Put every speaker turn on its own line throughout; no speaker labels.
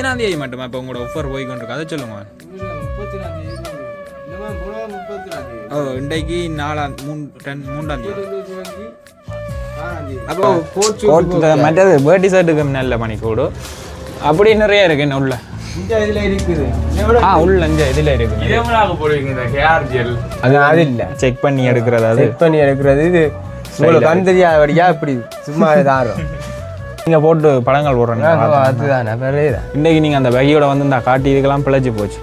எத்தனாம் தேதி மட்டுமா? இப்போ உங்களோட ஆஃபர் போய் கொண்டிருக்கு அதை சொல்லுங்க. ஓ இன்றைக்கு நாலாம் மூணு ரெண்டு மூன்றாம் தேதி. அப்போ கோட் மற்றது பேர்டி ஷர்ட்டுக்கு நல்ல மணிக்கூடு அப்படி நிறைய இருக்கு என்ன உள்ள. ஆ உள்ள இந்த இதில் இருக்கு. அது
அது இல்ல.
செக் பண்ணி எடுக்கிறது அது.
செட் பண்ணி எடுக்கிறது. இது உங்களுக்கு கண் தெரியாதபடியா இப்படி சும்மா இதாகும்
நீங்கள் போட்டு படங்கள் போடுறேன்.
அதுதானே வேற
இன்னைக்கு நீங்கள் அந்த பேக்கியோட வந்து இந்த காட்டி இதுக்கெல்லாம் பிழைச்சி போச்சு.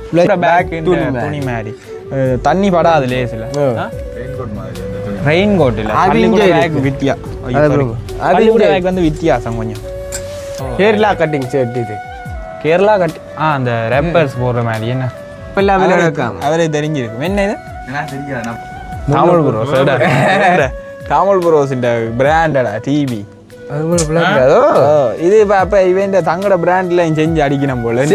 பேக் துணி மாதிரி. தண்ணி படாது லேசில். ரெயின் கோட் இல்லை.
அது
பள்ளிக்கூட
இங்கே
பேக் வித்தியா?
அது.
பேக் வந்து வித்தியாசம் கொஞ்சம்.
கேரளா கட்டிங் ஷர்ட் இது.
கேரளா கட்டி ஆ அந்த ரெப்பர்ஸ் போடுற மாதிரி என்ன?
இப்ப எல்லாமே நடக்காம
அவரே தெரிஞ்சிருக்கு என்ன இது?
தெரியாது நான்
தாமல் புரோஸ் புரோஸின் பிராண்டடா டிவி இது இப்போ அப்போ இவன் தங்கட பிராண்ட்ல செஞ்சு அடிக்கணும் போல.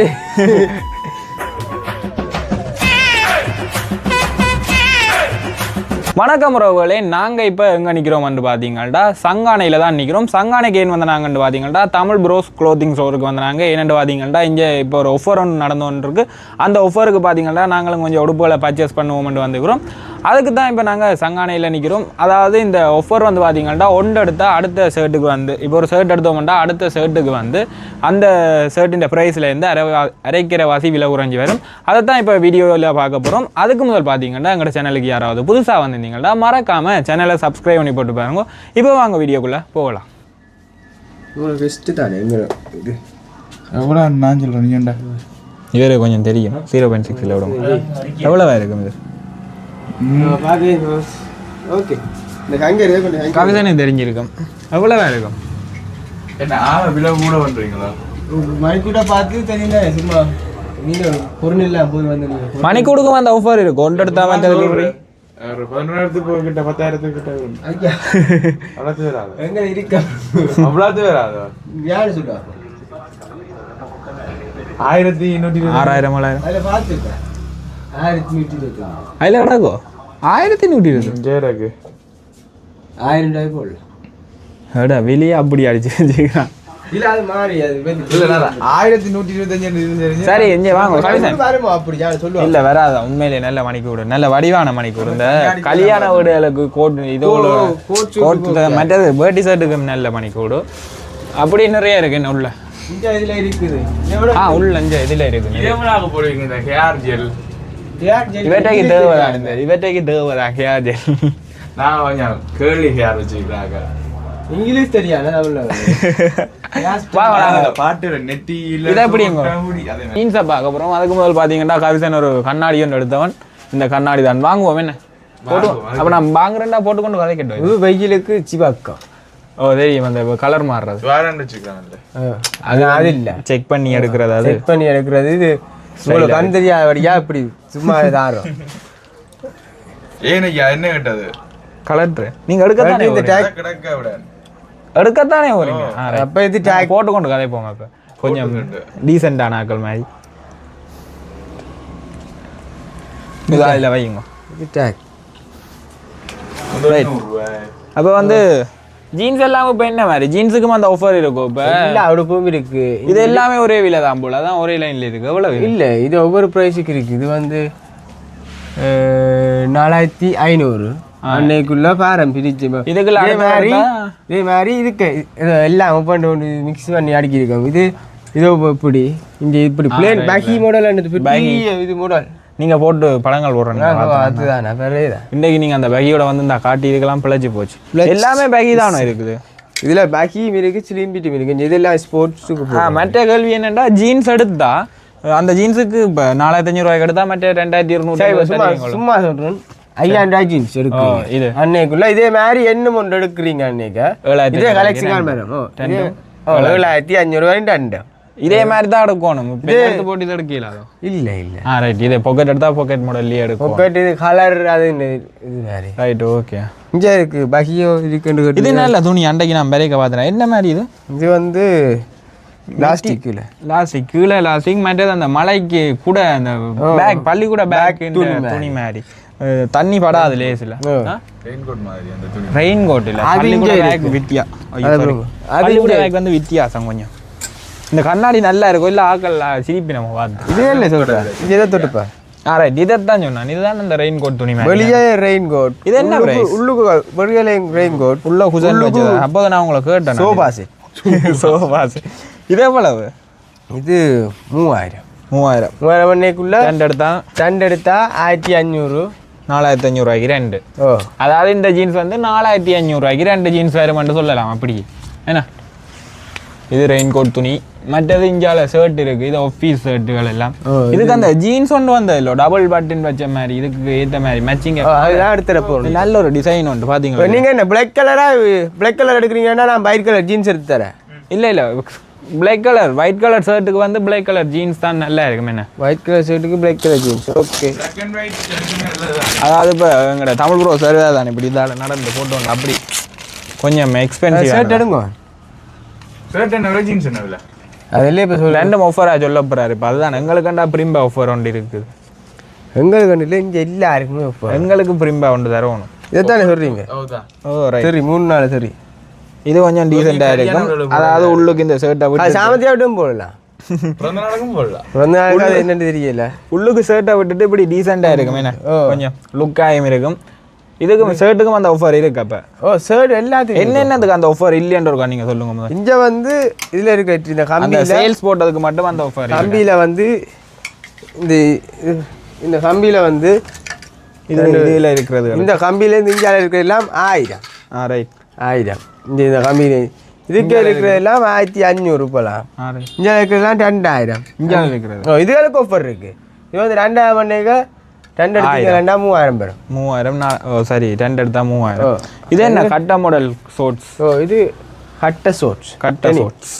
வணக்கம் உறவுகளே நாங்கள் இப்போ எங்கே நிற்கிறோம்னு பார்த்தீங்கள்டா சங்கானையில் தான் நிற்கிறோம் சங்கானைக்கு ஏன் வந்து நாங்கன்னு பார்த்தீங்கள்டா தமிழ் ப்ரோஸ் க்ளோத்திங் ஸ்டோருக்கு வந்து நாங்கள் என்னென்னு பார்த்தீங்கள்டா இங்கே இப்போ ஒரு ஒஃபர் ஒன்று நடந்து கொண்டு அந்த ஒஃபருக்கு பார்த்தீங்கள்டா நாங்களும் கொஞ்சம் உடுப்புகளை பர்ச்சேஸ் பண்ணுவோம்னு வந்துக்கிறோம். அதுக்கு தான் இப்போ நாங்கள் சங்கானையில் நிற்கிறோம் அதாவது இந்த ஒஃபர் வந்து பார்த்தீங்கள்டா ஒன்று எடுத்தால் அடுத்த ஷர்ட்டுக்கு வந்து இப்போ ஒரு ஷர்ட் எடுத்தோம்னா அடுத்த ஷர்ட்டுக்கு வந்து அந்த ஷர்ட்டின் ப்ரைஸ்லேருந்து அரை அரைக்கிற வாசி விலை குறைஞ்சி வரும். அதை தான் இப்போ வீடியோவில் பார்க்க போகிறோம் அதுக்கு முதல் பார்த்தீங்கன்னா எங்களோட சேனலுக்கு யாராவது புதுசாக வந்து வந்திருந்தீங்கன்னா மறக்காமல் சேனலை சப்ஸ்கிரைப் பண்ணி போட்டு பாருங்க. இப்போ வாங்க வீடியோக்குள்ளே போகலாம்.
உங்களுக்கு பெஸ்ட்டு தானே எங்க இது
எவ்வளோ நான் சொல்கிறேன் நீண்டா
இவரு கொஞ்சம் தெரியும். ஜீரோ பாயிண்ட் சிக்ஸில் விடும் எவ்வளோவா இருக்கும் இது?
ஓகே
தெரிஞ்சிருக்கும். எவ்வளோவா இருக்கும்?
என்ன ஆளை விலை கூட பண்ணுறீங்களா
மணிக்கூட பார்த்து தெரியல சும்மா நீங்க பொருள் இல்லை போய் வந்து நீங்க
மணி கொடுக்கும் அந்த ஆஃபர் இருக்கும் ஒன்று எடுத்தா மற்றது free.
ஒரு பதினோராயிரத்துக்கு கிட்ட பத்தாயிரத்துக்கு கிட்ட வரும்.
ஐயா
அவ்வளோத்து வராது
எங்க இருக்க
அவ்வளோத்து வராது
யாரு சொல்றா
ஆயிரத்தி எண்ணூற்றி
ஆறாயிரம் ஏழாயிரம்
அதில் பார்த்துருக்கேன் ஆயிரத்தி நூற்றி இருபத்தி
அதில் கிடக்கும் ஆயிரத்தி நூற்றி இருபது
ஜெயராக்கு
ஆயிரம் ரூபாய் போடல
எடா வெளியே அப்படி அடிச்சு வச்சுக்கிறான்
இல்ல அது மாறி அது
இல்லை ஆயிரத்தி நூற்றி இருபத்தஞ்சு
சரி எங்க வாங்க கவிதன்
வருமா அப்படி? யாரு சொல்லுவா?
இல்ல வராத. உண்மையிலே நல்ல மணிக்கூடு நல்ல வடிவான மணிக்கூடு இந்த கல்யாண வீடுகளுக்கு கோட் இது
coat
கோட் மற்றது பேர்டி ஷர்ட்டுக்கு நல்ல மணிக்கூடு அப்படி நிறைய இருக்கு என்ன உள்ள.
இந்த இதுல இருக்குது.
ஆ உள்ள இந்த இதுல இருக்கு
இதேமாதிரி போடுவீங்க இந்த ஹேர் ஜெல்
இவற்றைக்கு தேவைதான் இந்த இவற்றைக்கு தேவைதான் கேஜ்
நான் ஹேர் வச்சுக்கிறாங்க
இங்கிலீஷ் தெரியாது தமிழ்ல
பாட்டு
இதை எப்படிங்க? பார்க்க போகிறோம் அதுக்கு முதல் பார்த்தீங்கன்னா கவிசன் ஒரு கண்ணாடி ஒன்று எடுத்தவன். இந்த கண்ணாடி தான். வாங்குவோம் என்ன. அப்போ நான் வாங்குறேன்டா போட்டுக்கொண்டு கதை கேட்டு
இது வெயிலுக்கு சிவாக்கம்
ஓ தெரியும். அந்த கலர் மாறுறது.
அது அது இல்ல.
செக் பண்ணி எடுக்கிறது அது.
செட் பண்ணி எடுக்கிறது. இது உங்களுக்கு கண் தெரியாதபடியா இப்படி சும்மா இதாகும்
ஏன் ஐயா என்ன கேட்டது?
கலர் நீங்க எடுக்கத்தானே
இந்த tag-
கிடக்க விட
எடுக்கத்தானே right.
அப்ப இது டேக்
போட்டுக்கொண்டு கதை போங்க அப்ப கொஞ்சம் டீசெண்டான ஆக்கள் மாதிரி இது அதில் வைங்க
இது டேக்.
அப்போ வந்து ஜீன்ஸ் எல்லாம் இப்போ என்ன மாதிரி ஜீன்ஸுக்கும் அந்த ஆஃபர் இருக்கும் இப்போ
இல்ல உடுப்பும் இருக்கு
இது எல்லாமே ஒரே விலை தான் போல அதான் ஒரே லைன்ல இருக்கு எவ்வளவு
இல்ல இது ஒவ்வொரு ப்ரைஸுக்கு இருக்கு இது வந்து நாலாயிரத்தி ஐநூறு அன்னைக்குள்ள பாரம் பிரிச்சு
இதுக்குள்ள
இதே மாதிரி? இதே மாதிரி இதுக்கு இது எல்லாம் ஓப்பன் பண்ணி மிக்ஸ் பண்ணி அடிக்கிருக்கோம் இது இது இப்படி இந்த இப்படி பிளேன் பேக்கி மாடல் இது மாடல்
நீங்க போட்டு படங்கள் போடுறீங்க
அதுதான்
இன்னைக்கு நீங்க அந்த பேக்கியோட வந்து இந்த காட்டி இதுக்கெல்லாம் பிழைச்சி போச்சு எல்லாமே பேக்கி தானே இருக்குது
இதுல பேக்கியும் இருக்கு சிலிம்பிட்டும் இருக்கு இதெல்லாம் ஸ்போர்ட்ஸுக்கு
மற்ற கேள்வி என்னன்னா ஜீன்ஸ் எடுத்தா அந்த ஜீன்ஸுக்கு இப்போ நாலாயிரத்தி அஞ்சூறு ரூபாய்க்கு எடுத்தா மற்ற ரெண்டாயிரத்தி இருநூறு
சும்மா சும்மா சொல்றேன் ஐயாயிரம் ஜீன்ஸ் எடுக்கு
ஓ, இது.
அன்னைக்குள்ள இதே மாதிரி என்ன ஒன்று எடுக்கிறீங்க அன்னைக்கு. இதே கலெக்ஷன் மேடம். ஏழாயிரத்தி. அஞ்சூறு ரூபாய் ரெண்டு
இதே மாதிரி தான் எடுக்கணும். எடுத்து போட்டு இது எடுக்கல
இல்ல இல்ல.
ஆ ரைட் இதே பாக்கெட் எடுத்தா பாக்கெட் மாடல்லையே எடுக்கும்.
பொக்கெட் இது கலர் அது இது மாதிரி.
ரைட் ஓகே
இங்க இருக்கு பகியோ இருக்குன்னு கேட்டு.
இது நல்ல துணி அன்றைக்கு நான் பெரிய பார்த்தேன் என்ன மாதிரி இது?
இது வந்து பிளாஸ்டிக்ல
லாஸ்டிக் கீழே. லாஸ்டிக் மற்றது அந்த மலைக்கு கூட அந்த பேக் பள்ளிக்கூட பேக் துணி மாதிரி. தண்ணி படாது லேசில்
அந்த
ரெயின் கோட் இல்லை.
அது இங்கே
வித்தியா.
அது
பள்ளிக்கூட பேக் வந்து வித்தியாசம் கொஞ்சம். இந்த கண்ணாடி நல்லா இருக்கும் இல்லை ஆக்கள் சிரிப்பி நம்ம பார்த்து.
இதே இல்லை சொல்கிறேன் இது எதை தொட்டுப்பா?
ஆ ரைட் சொன்னான். இதுதான் இந்த ரெயின் கோட் துணி மாதிரி
வெளியே ரெயின் கோட்
இது என்ன?
உள்ளுக்கு வெளியே ரெயின் கோட்
உள்ள குசன் வச்சது? அப்போ நான் உங்களை கேட்டேன்
சோபா செட்
சோபா இது எவ்வளவு
இது மூவாயிரம்.
மூவாயிரம்.
மூவாயிரம் மணிக்குள்ள
ரெண்டு எடுத்தா
ரெண்டு எடுத்தா ஆயிரத்தி அஞ்சூறு
நாலாயிரத்தி அஞ்சூறுவாய்க்கு ரெண்டு. அதாவது இந்த ஜீன்ஸ் வந்து நாலாயிரத்தி அஞ்சூறுவாய்க்கு ரெண்டு ஜீன்ஸ் வேறுமென்று சொல்லலாம் அப்படி என்ன இது ரெயின் கோட் துணி மற்றது இஞ்சால ஷர்ட் இருக்கு இது ஆஃபீஸ் ஷர்ட்டுகள் எல்லாம். இதுக்கு அந்த ஜீன்ஸ் ஒன்று வந்தது இல்லை டபுள் பட்டன் வச்ச மாதிரி இதுக்கு ஏற்ற மாதிரி மேட்சிங்
எடுத்துட போகணும்.
நல்ல ஒரு டிசைன் உண்டு பாத்தீங்களா?
இப்போ நீங்கள் என்ன பிளாக் கலரா பிளாக் கலர் எடுக்கிறீங்கன்னா நான் ஒயிட் கலர் ஜீன்ஸ் எடுத்து தரேன்.
இல்ல இல்ல பிளாக் கலர் ஒயிட் கலர் ஷர்ட்டுக்கு வந்து பிளாக் கலர் ஜீன்ஸ் தான் நல்லா இருக்கும் என்ன?
ஒயிட் கலர் ஷர்ட்டுக்கு பிளாக் கலர் ஜீன்ஸ் ஓகே.
அதாவது இப்போ எங்கட தமிழ் ப்ரோ சர்வே தான் இப்படி இதால நடந்து போட்டு வந்து அப்படி கொஞ்சம்
ஷர்ட்
எக்ஸ்பென்சிவ்
எடுங்க.
Shirt என்ன jeans என்ன விலை?
அதிலே இப்போ சொல்ல.
ரெண்டும் ஆஃபராக சொல்ல போறாரு இப்போ. அதுதான் எங்களுக்குண்டா பிரிம்பா ஆஃபர் ஒன்று இருக்குது.
எங்களுக்கு கண்டில் இங்கே எல்லாருக்குமே இப்போ
எங்களுக்கு பிரிம்பா ஒன்று தரணும்.
இதைத்தானே சொல்கிறீங்க
ரைட்
சரி மூணு நாள் சரி.
இது கொஞ்சம் டீசெண்டாக இருக்கும். அதாவது உள்ளுக்கு இந்த ஷர்ட்டை விட்டு
சாமத்தியாகட்டும் போடலாம். என்னன்னு தெரியல.
உள்ளுக்கு ஷர்ட்டை விட்டுட்டு இப்படி டீசெண்டாக இருக்கும். என்ன? கொஞ்சம் லுக்காயும் இருக்கும். இதுக்கும் ஷர்ட்டுக்கும் அந்த ஆஃபர் இருக்கு அப்போ.
ஓ ஷர்ட் எல்லாத்துக்கும்
என்னென்னதுக்கு அந்த ஆஃபர் இல்லைன்ற இருக்கா நீங்கள் சொல்லுங்க
இங்கே வந்து இதில் இருக்க இந்த
அந்த
கம்பியில்
சேல்ஸ் போட்டதுக்கு மட்டும் அந்த ஆஃபர்
கம்பியில் வந்து இந்த இந்த கம்பியில் வந்து
இது இதில் இருக்கிறது.
இந்த கம்பியிலேருந்து இந்தியாவில் இருக்கிற எல்லாம் ஆயிரம்.
ஆ ரைட்
ஆயிரம். இந்த கம்பியில் இதுக்கு இருக்கிறது எல்லாம் ஆயிரத்தி அஞ்சூறு போகலாம் இங்கே இருக்கிறதெல்லாம் ரெண்டாயிரம்
இந்தியாவில் இருக்கிறது
ஓ இதுகளுக்கு ஆஃபர் இருக்கு இது வந்து ரெண்டாயிரம் பண்ணீங்க ரெண்டு எடுத்தீங்க ரெண்டா மூவாயிரம் பெறும்
மூவாயிரம் நான் ஓ சரி ரெண்டு எடுத்தா
ஓ.
மூவாயிரம் இது என்ன கட்ட மாடல் ஷோட்ஸ்
ஸோ இது கட்ட சோட்ஸ்
கட்ட ஷோட்ஸ்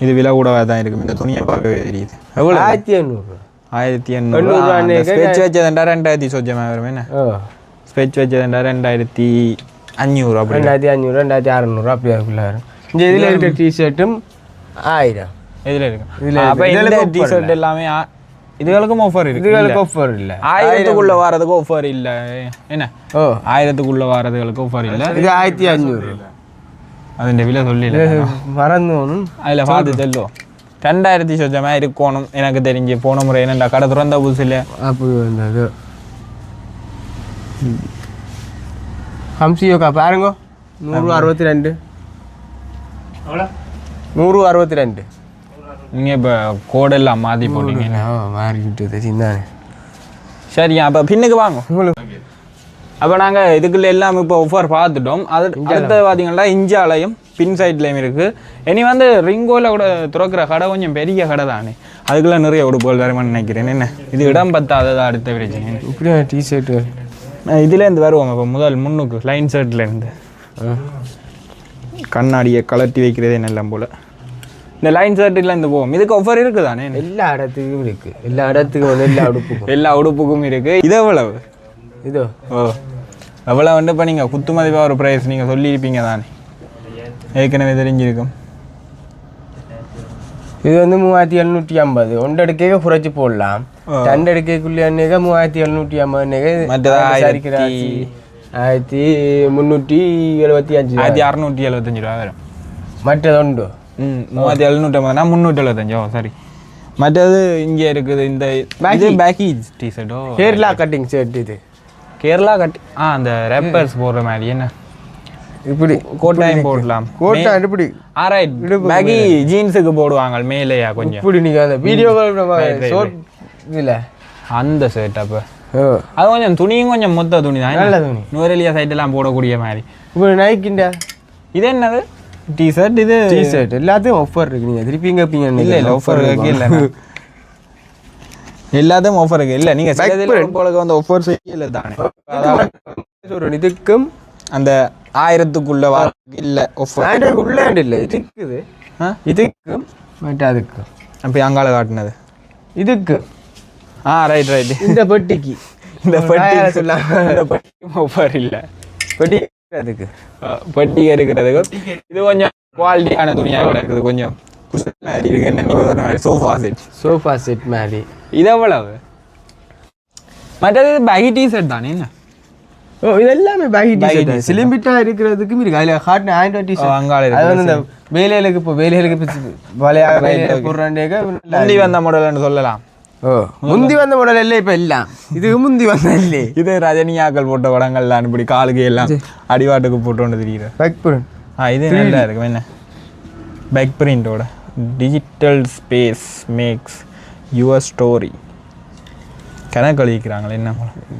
இது விலை கூடவா தான் இருக்கும் இந்த துணியை பார்க்கவே தெரியுது எவ்வளோ
ஆயிரத்தி எண்ணூறு
ஆயிரத்தி
எண்ணூறு
ஸ்பெச் வச்சதுண்டா ரெண்டாயிரத்தி சொச்சமாக வரும் என்ன
ஓ
ஸ்பெச் வச்சதுண்டா ரெண்டாயிரத்தி அஞ்சூறு
ரெண்டாயிரத்தி அஞ்சூறு ரெண்டாயிரத்தி அறநூறு அப்படி அதுக்குள்ள வரும் இந்த இதில் இருக்கிற டிஷர்ட்டும் ஆயிரம்
இதில் இருக்கு
இதுல
அப்போ
இதுகளுக்கு
டிஷர்ட் எல்லாமே இதுகளுக்கும் ஆஃபர் இருக்கு
இதுகளுக்கு ஆஃபர் இல்லை
ஆயிரத்துக்குள்ள வாரதுக்கு ஆஃபர் இல்ல என்ன
ஓ
ஆயிரத்துக்குள்ள வாரதுகளுக்கு ஆஃபர் இல்ல
இது ஆயிரத்தி அஞ்சூறு மறந்து ஒன்றும்
அதில் பார்த்து செல்லும் ரெண்டாயிரத்தி சொச்சமா இருக்கணும் எனக்கு தெரிஞ்சு போன முறை என்னடா கடை திறந்த புதுசில்
அப்படி வந்தது ஹம்சியோக்கா பாருங்க நூறு அறுபத்தி ரெண்டு நூறு அறுபத்தி ரெண்டு
நீங்கள் இப்போ கோடெல்லாம் மாற்றி போட்டீங்க
மாறிக்கிட்டு சிந்தானே
சரி அப்போ பின்னுக்கு வாங்க அப்போ நாங்கள் இதுக்குள்ள எல்லாம் இப்போ ஆஃபர் பார்த்துட்டோம் அது அடுத்தது பார்த்தீங்கன்னா இஞ்சாலையும் பின் சைட்லேயும் இருக்குது இனி வந்து ரிங்கோவில் கூட திறக்கிற கடை கொஞ்சம் பெரிய கடை தானே அதுக்குள்ள நிறைய உடுப்புகள் வருமானு நினைக்கிறேன் என்ன இது இடம் பத்தாதது அடுத்த பிரச்சனை
இப்படி டிஷர்ட்டு
இதுலேருந்து வருவோம் இப்போ முதல் முன்னுக்கு லைன் ஷர்ட்லேருந்து கண்ணாடியை கலட்டி வைக்கிறதே நல்லம் போல். இந்த லைன் ஷர்ட்லேருந்து போவோம். இதுக்கு ஆஃபர் இருக்குதானே?
எல்லா இடத்துக்கும் இருக்கு. எல்லா இடத்துக்கும் வந்து எல்லா உடுப்புக்கும்.
எல்லா உடுப்புக்கும் இருக்குது இது எவ்வளவு?
இதோ.
ஓ. எவ்வளோ வந்து இப்போ நீங்கள் குத்து மதிப்பாக ஒரு ப்ரைஸ் நீங்கள் சொல்லியிருப்பீங்க தானே? ஏற்கனவே தெரிஞ்சிருக்கும்.
இது வந்து மூவாயிரத்தி எழுநூற்றி ஐம்பது. ஒன்று எடுக்க குறைச்சி போடலாம். ரெண்டு எடுக்கக்குள்ளே மூவாயிரத்தி எழுநூற்றி ஐம்பது சரிக்கிற ஆயிரத்தி முந்நூற்றி எழுபத்தி அஞ்சு.
ஆயிரத்தி அறநூற்றி எழுபத்தஞ்சு ரூபா வரும்.
மற்றது உண்டு.
ம் மூவாயிரத்தி எழுநூற்றி ஐம்பதுனா முந்நூற்றி எழுபத்தஞ்சோ. சரி. மற்றது இங்கே இருக்குது இந்த இது பேக்கி டிஷர்ட்டோ
கேரளா கட்டிங் ஷர்ட் இது.
கேரளா கட்டி ஆ அந்த ரேப்பர்ஸ் போடுற மாதிரி என்ன?
இப்படி.
கோட்டாயம் போடலாம்.
கோட்டா இப்படி.
ஆரைட் பேக்கி ஜீன்ஸுக்கு போடுவாங்க மேலேயா கொஞ்சம்.
இப்படி நீங்கள் அந்த வீடியோ ஷோட் இதில்?
அந்த ஷர்ட்
ஓ.
அது கொஞ்சம் துணியும் கொஞ்சம் மொத்த துணி தான்.
நல்ல துணி.
நுவரெலியா சைட்டெல்லாம் போடக்கூடிய மாதிரி.
இப்படி நைக்கிண்ட
இது என்னது? டிஷர்ட் இது.
டிஷர்ட் எல்லாத்தையும் ஆஃபர் இருக்கு. நீங்கள் திருப்பி கேட்பீங்க
இல்ல இல்ல ஆஃபர் இருக்கு இல்ல. எல்லாத்தையும் ஆஃபர் இருக்கு. இல்ல நீங்க உங்களுக்கு வந்து ஆஃபர் செய்யல தானே.
ஒரு இதுக்கும்
அந்த ஆயிரத்துக்குள்ள வா இல்ல ஆஃபர்
உள்ளாண்டு இல்லை. இதுக்குது.
ஆ?
இதுக்கும் மற்ற அதுக்கு
அப்போ அங்கால காட்டினது.
இதுக்கு.
ஆ ரைட் ரைட்
இந்த பெட்டிக்கு.
இந்த பெட்டி. இந்த பெட்டி ஆஃபர் இல்ல.
பெட்டி
அஹ், பெட்டி இருக்கிறதுக்கு இது கொஞ்சம் குவாலிட்டியான துணியா இருக்குது கொஞ்சம் சோஃபா செட்
சோஃபா செட் மாதிரி.
இது எவ்வளவு? மற்றது பேகி டி ஷர்ட் தானே என்ன?
ஓ இது எல்லாமே பேகி
t-shirt.
சிலிம்பிட்டா இருக்கிறதுக்கும் இருக்கு. அதுல ஹாட் ஆண்ட்ராய்ட்
ஓ,
டிஷர்ட்
அங்கால இருக்கு.
அது வந்து இந்த வேலைகளுக்கு இப்போ வேலைகளுக்கு இப்போ வலையா வேலையில போடுறாண்டேக்க
முந்தி வந்த மாடல்னு சொல்லலாம்.
முந்தி வந்த மாடல் இல்லை இப்போ எல்லாம் இது முந்தி வந்த இல்லை
இது ரஜினியாக்கள் போட்ட படங்கள்லாம் இப்படி காலுக்கு எல்லாம் அடிவாட்டுக்கு போட்டு கொண்டு தெரியுது
பேக் போடு
ஆ இது நல்லா இருக்கு என்ன back பிரிண்டோட digital space makes your story கணக்கு அழிக்கிறாங்களே என்ன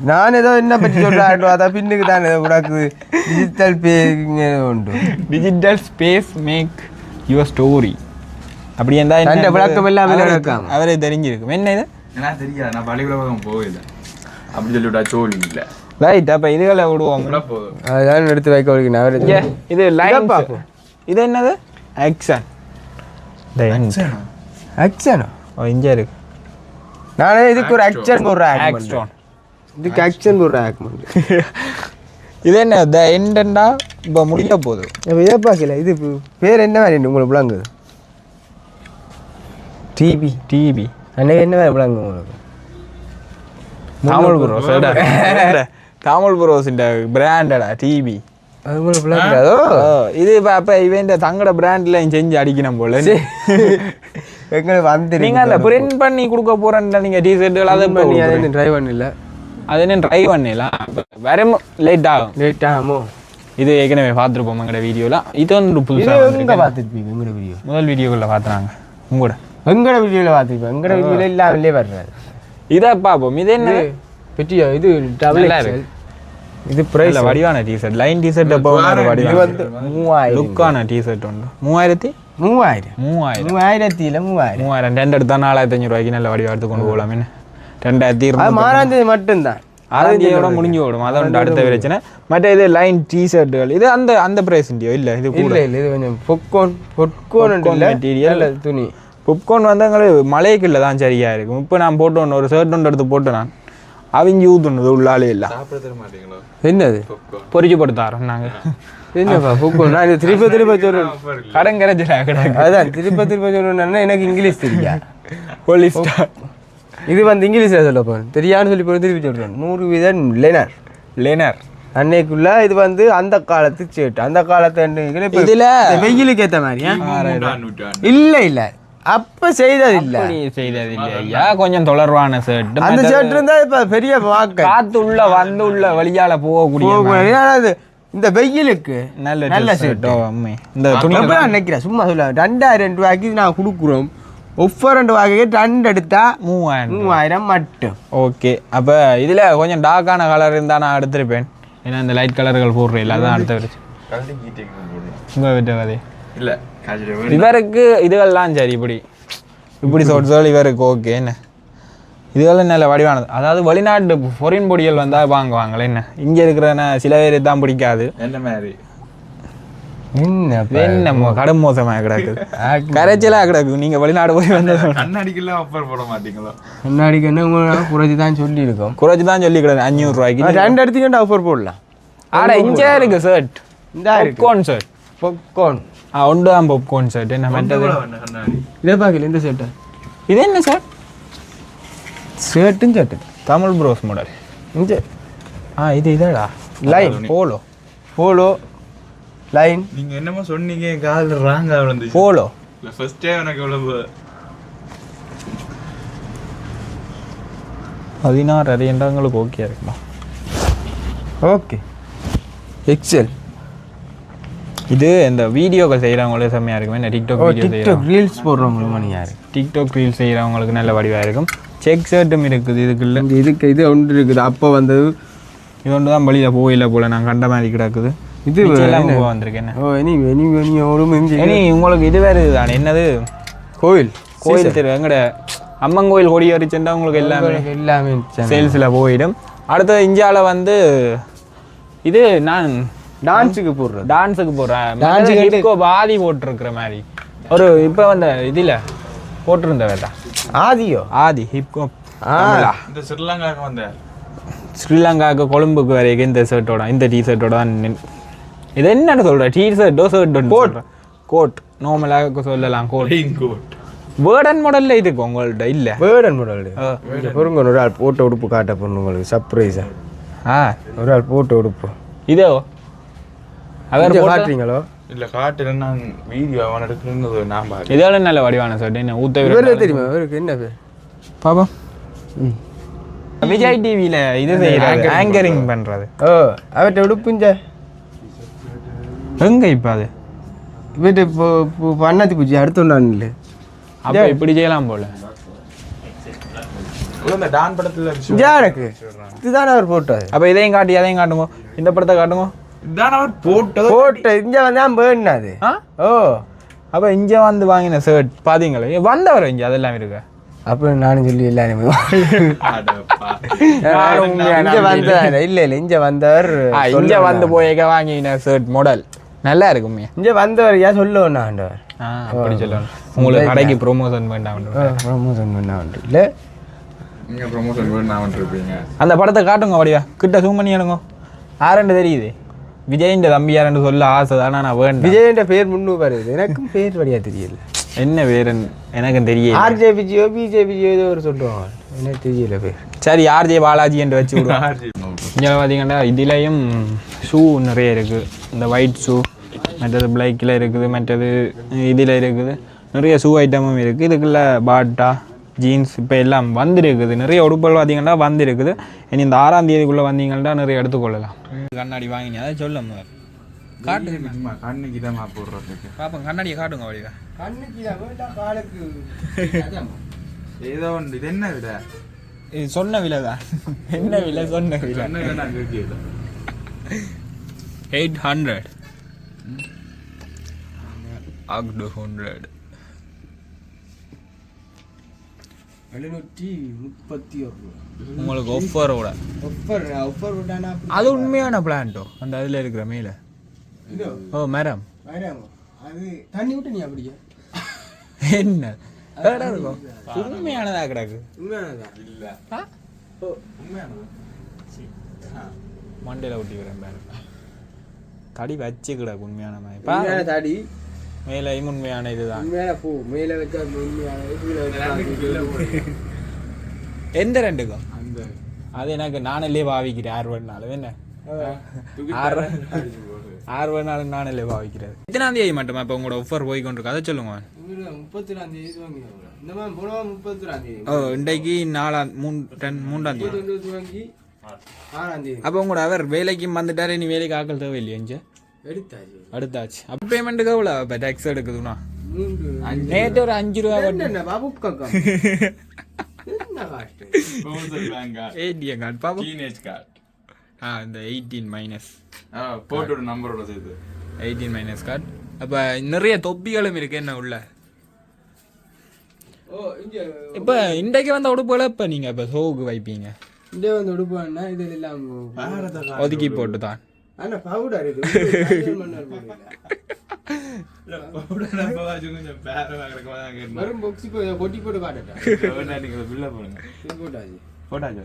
நான் ஏதோ என்ன பற்றி சொல்கிறேன் அதான் பின்னுக்கு தான் ஏதோ உனக்கு டிஜிட்டல் பேங்க உண்டு
digital space make your story அப்படி இருந்தா என்ன
விளக்கம் எல்லாம்
அவரே-
விளக்காம.
அவரே தெரிஞ்சிருக்கும். என்ன இது?
ஏன்னா தெரியாது நான் பள்ளிக்கூடம் போகல. அப்படி சொல்லிவிட்டா சோழி இல்லை.
ரைட் அப்போ இதுகளை விடுவோம்.
அதுதான் எடுத்து வைக்க வைக்கணும் அவரு
இது லைன். இது என்னது? ஆக்ஷன்
ஆக்ஷனோ
ஓ இங்கே இருக்கு.
நானே இதுக்கு ஒரு ஆக்ஷன் போடுறேன்
ஆக்ஸ்டோன்
இதுக்கு ஆக்ஷன் போடுறேன் ஆக்
இது என்ன த எண்டா இப்போ முடிய போகுது.
இப்போ இதை பார்க்கல இது பேர் என்ன மாதிரி உங்களுக்கு விளங்குது? டிபி
டிவி
அன்னைக்கு என்ன வேறு விளங்கு உங்களுக்கு
தமிழ் ப்ரோஸ் தமிழ் ப்ரோஸ் இந்த பிராண்டடா
விளங்குறதோ
இது இப்போ அப்போ இவன் தங்கட பிராண்ட்ல செஞ்சு அடிக்கணும் போல
எங்களுக்கு வந்து
நீங்க அந்த பிரிண்ட் பண்ணி கொடுக்க போறேன்ல நீங்க டிஷர்ட்டுகள் அதை
பண்ணி அதை ட்ரை பண்ணல
அது என்ன ட்ரை பண்ணலாம் வரும் லேட் ஆகும்
லேட் ஆகுமோ
இது ஏற்கனவே பார்த்துருப்போம் எங்கட வீடியோலாம் இது வந்து புதுசாக
பார்த்துருப்பீங்க எங்களோட வீடியோ
முதல் வீடியோக்குள்ள பார்த்துறாங்க உங்களோட
எங்களோட வீடியோவில் பார்த்துருப்போம் எங்களோட வீடியோவில் இல்லாமலே வர்றாரு
இதை பார்ப்போம். இது என்ன?
பெட்டியோ? இது டபுள்
இருக்கு.
இது பிரைஸ்
இல்ல வடிவான டிஷர்ட் லைன் டிஷர்ட்
வந்து மூவாயிரம்.
லுக்கான டிஷர்ட் உண்டு. மூவாயிரத்தி?
மூவாயிரம்.
மூவாயிரம்.
மூவாயிரத்தில மூவாயிரம்.
மூவாயிரம். ரெண்டு எடுத்தா நாலாயிரத்தி அஞ்சூறு ரூபாய்க்கு நல்ல வடிவா எடுத்து கொண்டு போகலாம். என்ன? ரெண்டாயிரத்தி இருநூறு
மாறாந்தது மட்டும்தான்.
ஆரஞ்சியோட முடிஞ்சு ஓடும் அதான் அடுத்த பிரச்சனை. மற்ற இது லைன் டிஷர்ட்டுகள் இது அந்த அந்த பிரைஸ் இல்ல இது கூட.
இல்லை இல்லை இது கொஞ்சம் பொக்கோன் பொட்கோன். இல்லை துணி.
புப்கார்ன் வந்து எங்களுக்கு மலைக்குள்ள தான் சரியா இருக்கும் இப்போ நான் போட்டு ஒன்று ஒரு ஷர்ட் ஒன்று எடுத்து போட்டு நான் அவங்க ஊத்துனது உள்ளாலே இல்லை.
சாப்பிட தர மாட்டீங்களோ?
என்னது?
பொறிச்சு போட்டு தரோம் நாங்கள்
என்னப்பா பொக்கோன் நான் இது திருப்ப திருப்ப சொல்றேன்.
கடங்கரைச்சல கிடக்கு
அதான் திருப்ப திருப்ப சொல்லணும்னா எனக்கு இங்கிலீஷ் தெரியா?
போலீஸ்டா
இது வந்து இங்கிலீஷில் சொல்ல போகிறேன் தெரியான்னு சொல்லி போய் திருப்பி சொல்கிறேன் நூறு வீதம் லேனர்
லேனர்
அன்னைக்குள்ள இது வந்து அந்த காலத்து சேட்டு அந்த காலத்து
இதுல-
வெயிலுக்கு ஏற்ற மாதிரியா? இல்லை இல்லை. அப்போ செய்தது இல்லை
அப்படி செய்தது இல்லை ஐயா கொஞ்சம் தொடர்பான ஷர்ட்
அந்த ஷர்ட் இருந்தால் இப்போ பெரிய வாக்க.
காத்து உள்ள வந்து உள்ள வழியால போகக்கூடிய
அது இந்த வெயிலுக்கு
நல்ல
நல்ல.
ஷர்ட் இந்த துணி
நினைக்கிறேன்? சும்மா சொல்ல. ரெண்டாயிரம் ரூபாய்க்கு நான் கொடுக்குறோம். ஒவ்வொரு ரெண்டு ரூபாய்க்கு ரெண்டு எடுத்தா
மூவாயிரம்
மூவாயிரம் மட்டும்.
ஓகே. அப்போ இதில் கொஞ்சம் டார்க்கான கலர் இருந்தால் நான் எடுத்திருப்பேன். ஏன்னா இந்த லைட் கலர்கள் போடுறேன் இல்லை அதான் அடுத்த
இல்ல.
இவருக்கு இதுகள்லாம் சரி இப்படி. இப்படி சொல் சொல் இவருக்கு ஓகே என்ன? இதுகள் நல்ல வடிவானது? அதாவது வெளிநாட்டு பொரின் பொடிகள் வந்தால் வாங்குவாங்களே என்ன? இங்கே இருக்கிற சில பேர் தான் பிடிக்காது.
என்ன மாதிரி?
என்ன
என்ன மோ- கடும் மோசமாக கிடக்குது கரைச்சலாக கிடக்கு. நீங்கள் வெளிநாடு போய் வந்தது
கண்ணாடிக்கெல்லாம் ஆஃபர் போட மாட்டீங்களோ?
முன்னாடிக்கு என்ன குறைச்சி தான் சொல்லியிருக்கோம்.
குறைச்சி தான் சொல்லி கிடக்கு. அஞ்சூறு ரூபாய்க்கு.
ரெண்டு எடுத்துக்கிட்டு ஆஃபர் போடலாம்.
ஆட இங்கே இருக்கு ஷர்ட்
இந்த இருக்கு.
பாப்கார்ன் ஷர்ட்
பொக்கோன்
ஆ ஒன்று தான் பாப்கார்ன் ஷர்ட் என்ன மெட்டது
இதை பார்க்கல இந்த ஷர்ட்டை
இது என்ன சார்
ஷர்ட்டும் ஷர்ட்டு
தமிழ் ப்ரோஸ் மாடல்
இந்த
ஆ இது இதடா.
லைன்
போலோ
போலோ லைன்
நீங்க என்னமோ சொன்னீங்க காலில் ராங்கா விழுந்துச்சு.
போலோ
இல்ல ஃபர்ஸ்டே எனக்கு எவ்வளவு
பதினாறு அரையண்டங்களுக்கு ஓகே இருக்குமா?
ஓகே எக்ஸல்
இது இந்த வீடியோக்கள் செய்கிறவங்களே செம்மையாக இருக்கும். என்ன டிக்டாக் வீடியோ
டிக்டாக் ரீல்ஸ் போடுறவங்களுக்கு மணி யார்?
டிக்டாக் ரீல் செய்கிறவங்களுக்கு நல்ல வடிவாக இருக்கும். செக் ஷர்ட்டும் இருக்குது இதுக்குள்ள.
இந்த இதுக்கு இது ஒன்று இருக்குது. அப்போ வந்தது
இது ஒன்று தான் வழியில் போயில போல. நான் கண்ட மாதிரி கிடக்குது.
இது
எல்லாம்
என்ன?
வந்திருக்கு என்ன?
ஓ இனி இனி இனி ஒரு
இனி உங்களுக்கு இது வேறு இதுதானே? என்னது?
கோயில்.
கோயில் தெரு எங்கட? அம்மன் கோயில் கொடி அரிச்சுட்டா உங்களுக்கு எல்லாமே?
எல்லாமே.
சேல்ஸில் போயிடும். அடுத்தது இந்தியாவில் வந்து இது நான்
டான்ஸுக்கு போடுறது.
டான்ஸுக்கு போடுறேன்.
Dance க்கு
ஹிப்கோ பாதி போட்டிருக்கிற மாதிரி. ஒரு இப்போ வந்த இதில் போட்டிருந்த வேட்டா
ஆதியோ?
ஆதி ஹிப்கோ
ஆ.
இந்த ஸ்ரீலங்காவுக்கு வந்த.
ஸ்ரீலங்காவுக்கு கொழும்புக்கு வரைக்கும் இந்த ஷர்ட்டோட இந்த டி ஷர்ட்டோட தான் இது என்னன்னு சொல்ற? டி ஷர்ட்டோ ஷர்ட்டோ கோட் கோட் நார்மலாக சொல்லலாம் கோட்
கோட்
வேர்டன் மாடல்ல இருக்கு உங்கள்ட்ட இல்ல?
பேர்டன் மாடல். பொருங்க ஒரு ஆள் போட்ட உடுப்பு காட்ட போகணும் உங்களுக்கு சர்ப்ரைஸா
ஆ.
ஒரு ஆள் போட்டு கொடுப்போம்
இதோ. அவர்
காட்டுறீங்களோ?
இல்ல காட்டுல நான் வீடியோ அவன் எடுக்கணுங்கிறது நான் பாக்கிறேன்
இதோட நல்ல வடிவான என்ன ஊத்த
இவரே தெரியுமா? இவருக்கு என்ன பேர்
பாப்போம் விஜய் டிவியில இது செய்யறது ஆங்கரிங் பண்றது.
ஓ அவர்கிட்ட உடுப்புஞ்ச?
எங்க இப்ப அது?
இப்போ பண்ணாத்தி பூச்சி அடுத்து ஒன்றான்
அப்ப இப்படி செய்யலாம் போல.
இந்த டான் படத்துல
எனக்கு. இதுதானே அவர் போட்டாரு
அப்ப இதையும் காட்டி அதையும் காட்டுங்க. இந்த படத்தை காட்டுங்க.
இதான் அவர் போட்டது
போட்ட இங்க வந்து
ஆ
ஓ
அப்ப இங்க வந்து வாங்கின ஷர்ட் பாத்தீங்களே வந்தவர் இங்க அதெல்லாம் இருக்கு
அப்புறம் நானும் சொல்லி எல்லாருமே
அடப்பா.
இங்க வந்தவர் இல்ல இல்ல இங்க வந்தவர்
இங்க வந்து போயக்க வாங்கின ஷர்ட் மாடல் நல்லா இருக்குமே
இங்க வந்தவர் ஏன் சொல்லுவோம்
ஆ அப்படி சொல்லணும் உங்களுக்கு கடைக்கு ப்ரொமோஷன் வேண்டாம்
ப்ரமோஷன் பண்ண இல்ல
ப்ரொமோஷன் இருப்பீங்க
அந்த படத்தை காட்டுங்க வடிவா கிட்ட zoom பண்ணி எடுங்க யாருன்னு தெரியுது விஜயின் தம்பி யாருன்னு சொல்ல ஆசை தானே நான் வேண்டாம்.
விஜயன்ற பேர் முன்னூறு வருது. எனக்கும் பேர் வழியா தெரியல.
என்ன பேருன்னு எனக்கும் தெரியல.
ஆர்ஜேபிஜியோ பிஜேபிஜியோ ஏதோ ஒரு சொல்லுவாங்க. எனக்கு தெரியல பேர்.
சரி ஆர்ஜே பாலாஜி என்று வச்சு விடுவோம். இங்கே பார்த்தீங்கன்னா இதுலேயும் ஷூ நிறைய இருக்குது. இந்த ஒயிட் ஷூ மற்றது பிளைக்கில் இருக்குது மற்றது இதில் இருக்குது. நிறைய ஷூ ஐட்டமும் இருக்குது. இதுக்குள்ள பாட்டா ஜீன்ஸ் இப்போ எல்லாம் வந்திருக்குது. நிறைய உடுப்புகள் பார்த்தீங்கன்னா வந்திருக்குது. இனி இந்த ஆறாம் தேதிக்குள்ளே வந்தீங்கன்னா நிறைய எடுத்துக்கொள்ளலாம். கண்ணாடி வாங்கினி அதை சொல்ல முதல்
சும்மா கண்ணுக்கு இதமா போடுறதுக்கு
பார்ப்போம் கண்ணாடியை காட்டுங்க
காலுக்கு.
ஏதோ ஒன்று இது என்ன விட
இது சொன்ன விலை தான் என்ன விலை? சொன்ன விலை. Eight hundred. அக்டு ஹண்ட்ரட்.
எழுநூற்றி முப்பத்தி ஒரு
உங்களுக்கு ஒஃபரோட
ஒப்பர் ஒப்பர் விட்டானா
அது உண்மையான பிளான்ட்டோ அந்த அதில் இருக்கிற மேலே ஓ மேடம்
வேறாங்க அது தண்ணி விட்டு நீ அப்படியே?
என்ன? வேடா இருக்கும். உண்மையானதா கிடக்கு?
உண்மையானதான்
இல்ல.
ஓ
உண்மையானது?
மண்டையில் ஒட்டிக்கிறேன் பாருங்க தடி வச்சு கிடக்கு உண்மையான மாதிரி.
உண்மையான
பா
தாடி.
மேலையும் உண்மையான இதுதான்.
உண்மையான பூ மேல வச்சா உண்மையான கீழே வச்சா
எந்த ரெண்டுக்கும்?
அந்த.
அது எனக்கு நானிலே பாவிக்கிறேன் ஆறு வேணாலும் என்ன ஆறு ஆறு வேணாலும் நானிலே பாவிக்கிறது. எத்தனாம் தேதி மட்டுமா இப்போ உங்களோட ஒஃபர் போய் கொண்டிருக்கு அதை சொல்லுங்க
தேதி
ஓ இன்றைக்கு நாலாம் மூணு ரெண்டு மூன்றாம் தேதி. அப்போ உங்களோட அவர் வேலைக்கு வந்துட்டாரு நீ வேலைக்கு ஆக்கள் தேவையில்லையா
எடுத்தாச்சு
அடுத்தாச்சு அப்போ பேமெண்ட்டுக்கு எவ்வளோ இப்போ டேக்ஸ் எடுக்குதுண்ணா நேற்று ஒரு அஞ்சு ரூபா
என்ன பாபு
ஏடிஎம் கார்டு பாப்போம்
டீனேஜ் கார்டு
ஆ இந்த எயிட்டீன் மைனஸ்
போட்டோட நம்பரோட சேர்த்து
எயிட்டீன் மைனஸ் கார்டு அப்போ நிறைய தொப்பிகளும் இருக்கு என்ன உள்ள
ஓ இங்க
இப்போ இன்றைக்கு வந்த உடுப்புகளை இப்போ நீங்கள் இப்போ ஷோவுக்கு வைப்பீங்க
இந்த வந்து உடுப்பான்னா இது எல்லாம்
ஒதுக்கி போட்டு தான்
ஆனா பவுடர் இது. போய் கொட்டி போட்டு காட்டுட்டேன் போட்டாச்சு.
போட்டாச்சு?